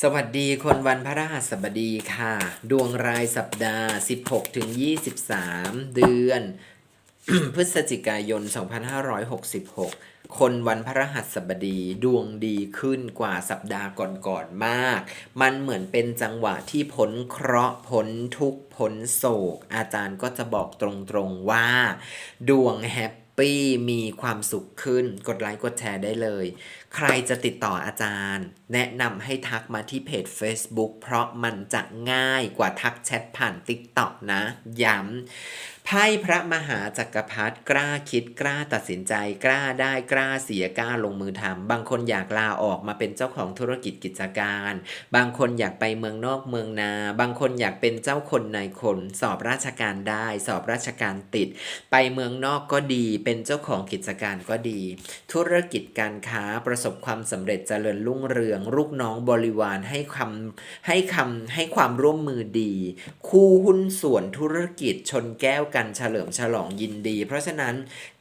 สวัสดีคนวันพระรหัสบดีค่ะ ดวงรายสัปดาห์ 16ถึง23 เดือน พฤศจิกายน 2566 คนวันพระรหัสบดีดวงดีขึ้นกว่าสัปดาห์ก่อนๆมาก มันเหมือนเป็นจังหวะที่พ้นเคราะห์พ้นทุกพ้นโศก อาจารย์ก็จะบอกตรงๆว่า ดวงแฮป ปี้มีความสุขขึ้น กดไลค์กดแชร์ได้เลย ใครจะติดต่ออาจารย์ แนะนำให้ทักมาที่เพจ Facebook เพราะมันจะง่ายกว่าทักแชทผ่าน TikTok นะ ย้ำไพ่พระมหาจักรพรรดิกล้าคิดกล้าตัดสินใจ กล้าได้กล้าเสียกล้าลงมือทำบางคนอยากลาออกมาเป็นเจ้าของธุรกิจกิจการ บางคนอยากไปเมืองนอกเมืองนา บางคนอยากเป็นเจ้าคนนายคน สอบราชการได้ สอบราชการติด ไปเมืองนอกก็ดี เป็นเจ้าของกิจการก็ดี ธุรกิจการค้าประสบความสำเร็จเจริญรุ่งเรือง ลูกน้องบริวารให้คำให้คำให้ความร่วมมือดี คู่หุ้นส่วนธุรกิจชนแก้วกันเฉลิมฉลองยินดี เพราะฉะนั้น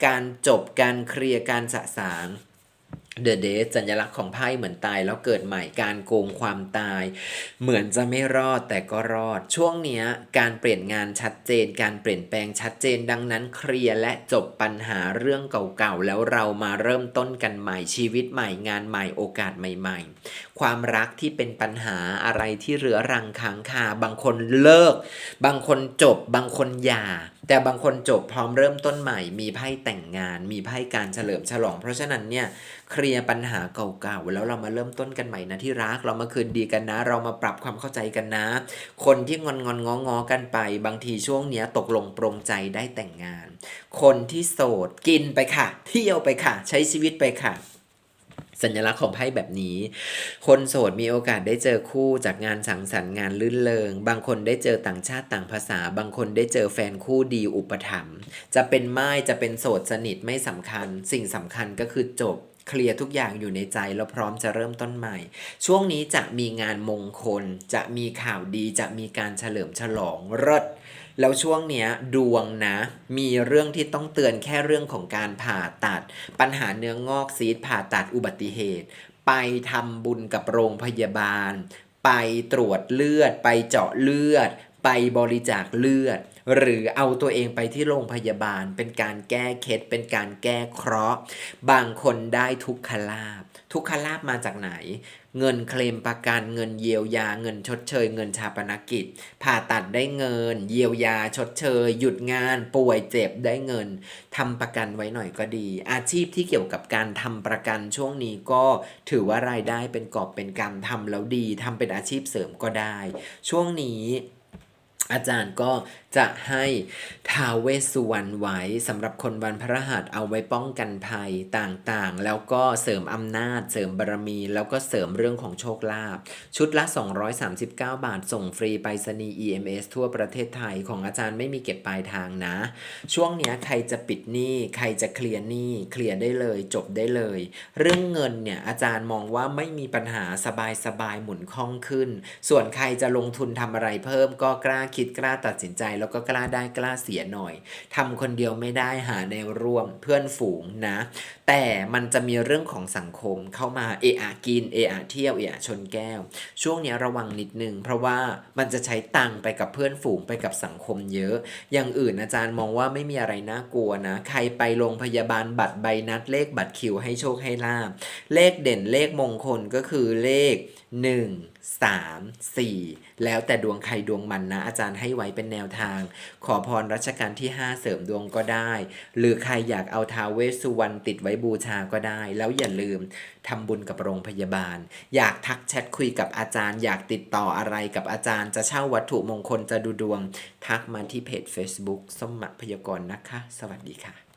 การจบการเคลียร์การสะสาง เดอะเดสัญลักษณ์ของไพ่เหมือนตายแล้วเกิดใหม่การโกงความตาย เหมือนจะไม่รอดแต่ก็รอด ช่วงเนี้ยการเปลี่ยนงานชัดเจน การเปลี่ยนแปลงชัดเจนดังนั้นเคลียร์และจบปัญหาเรื่องเก่าๆ แล้วเรามาเริ่มต้นกันใหม่ชีวิตใหม่งานใหม่โอกาสใหม่ๆ ความรักที่เป็นปัญหาอะไรที่เรื้อรังค้างคาบางคนเลิก บางคนจบบางคนหย่าแต่บางคนจบพร้อมเริ่มต้นใหม่ มีไพ่แต่งงาน มีไพ่การเฉลิมฉลอง เพราะฉะนั้นเนี่ยเคลียร์ปัญหาเก่าๆ แล้วเรามาเริ่มต้นกันใหม่นะที่รัก เรามาคืนดีกันนะ เรามาปรับความเข้าใจกันนะ คนที่งอนงอนงองอกันไป บางทีช่วงเนี้ยตกลงปรงใจได้แต่งงาน คนที่โสดกินไปค่ะ เที่ยวไปค่ะ ใช้ชีวิตไปค่ะสัญลักษณ์ของไพ่แบบนี้ คนโสดมีโอกาสได้เจอคู่จากงานสังสรรค์งานลื่นเลง บางคนได้เจอต่างชาติต่างภาษา บางคนได้เจอแฟนคู่ดีอุปถัมภ์ จะเป็นไม้จะเป็นโสดสนิทไม่สำคัญ สิ่งสำคัญก็คือจบ เคลียร์ทุกอย่างอยู่ในใจแล้วพร้อมจะเริ่มต้นใหม่ ช่วงนี้จะมีงานมงคล จะมีข่าวดีจะมีการเฉลิมฉลองเลิศแล้วช่วงเนี้ยดวงนะ มีเรื่องที่ต้องเตือนแค่เรื่องของการผ่าตัด ปัญหาเนื้องอกซีดผ่าตัดอุบัติเหตุ ไปทำบุญกับโรงพยาบาล ไปตรวจเลือด ไปเจาะเลือด ไปบริจาคเลือด หรือเอาตัวเองไปที่โรงพยาบาล เป็นการแก้เคล็ดเป็นการแก้เคราะห์ บางคนได้ทุกขลาบ ทุกขลาบมาจากไหน เงินเคลมประกันเงินเยียวยา เงินชดเชย เงินชาปนกิจ ผ่าตัดได้เงิน เยียวยาชดเชย หยุดงาน ป่วยเจ็บได้เงินทำประกันไว้หน่อยก็ดี อาชีพที่เกี่ยวกับการทำประกันช่วงนี้ก็ถือว่ารายได้เป็นกอบเป็นกำทำแล้วดีทำเป็นอาชีพเสริมก็ได้ ช่วงนี้ อาจารย์ก็จะให้ทาเวสุวรรณไว้สำหรับคนวันพระหัสเอาไว้ป้องกันภัยต่างๆ แล้วก็เสริมอำนาจ เสริมบารมี แล้วก็เสริมเรื่องของโชคลาภชุดละ 239 บาทส่งฟรีไปรษณีย์ EMS ทั่วประเทศไทยของอาจารย์ไม่มีเก็บปลายทางนะ ช่วงนี้ใครจะปิดหนี้ใครจะเคลียร์หนี้เคลียร์ได้เลยจบได้เลย เรื่องเงินเนี่ยอาจารย์มองว่าไม่มีปัญหาสบายๆหมุนคล่องขึ้น ส่วนใครจะลงทุนทำอะไรเพิ่มก็กล้าคิดกล้าตัดสินใจแล้วก็กล้าได้กล้าเสียหน่อยทำคนเดียวไม่ได้หาแนวร่วมเพื่อนฝูงนะ แต่มันจะมีเรื่องของสังคมเข้ามาเอะอะกินเอะอะเที่ยวเอะอะชนแก้ว ช่วงนี้ระวังนิดนึง เพราะว่ามันจะใช้ตังค์ไปกับเพื่อนฝูงไปกับสังคมเยอะ อย่างอื่นอาจารย์มองว่าไม่มีอะไรน่ากลัวนะ ใครไปโรงพยาบาลบัตรใบนัดเลขบัตรคิวให้โชคให้ลาบเลขเด่นเลขมงคลก็คือเลข 1 3 4 แล้วแต่ดวงใครดวงมันนะ อาจารย์ให้ไว้เป็นแนวทางขอพรรัชกาลที่ 5 เสริมดวงก็ได้ หรือใครอยากเอาท้าวเวสสุวรรณติดไว้บูชาก็ได้ แล้วอย่าลืมทำบุญกับโรงพยาบาล อยากทักแชทคุยกับอาจารย์ อยากติดต่ออะไรกับอาจารย์ จะเช่าวัตถุมงคลจะดูดวง ทักมาที่เพจ Facebook ส้มหมักพยากรณ์นะคะ สวัสดีค่ะ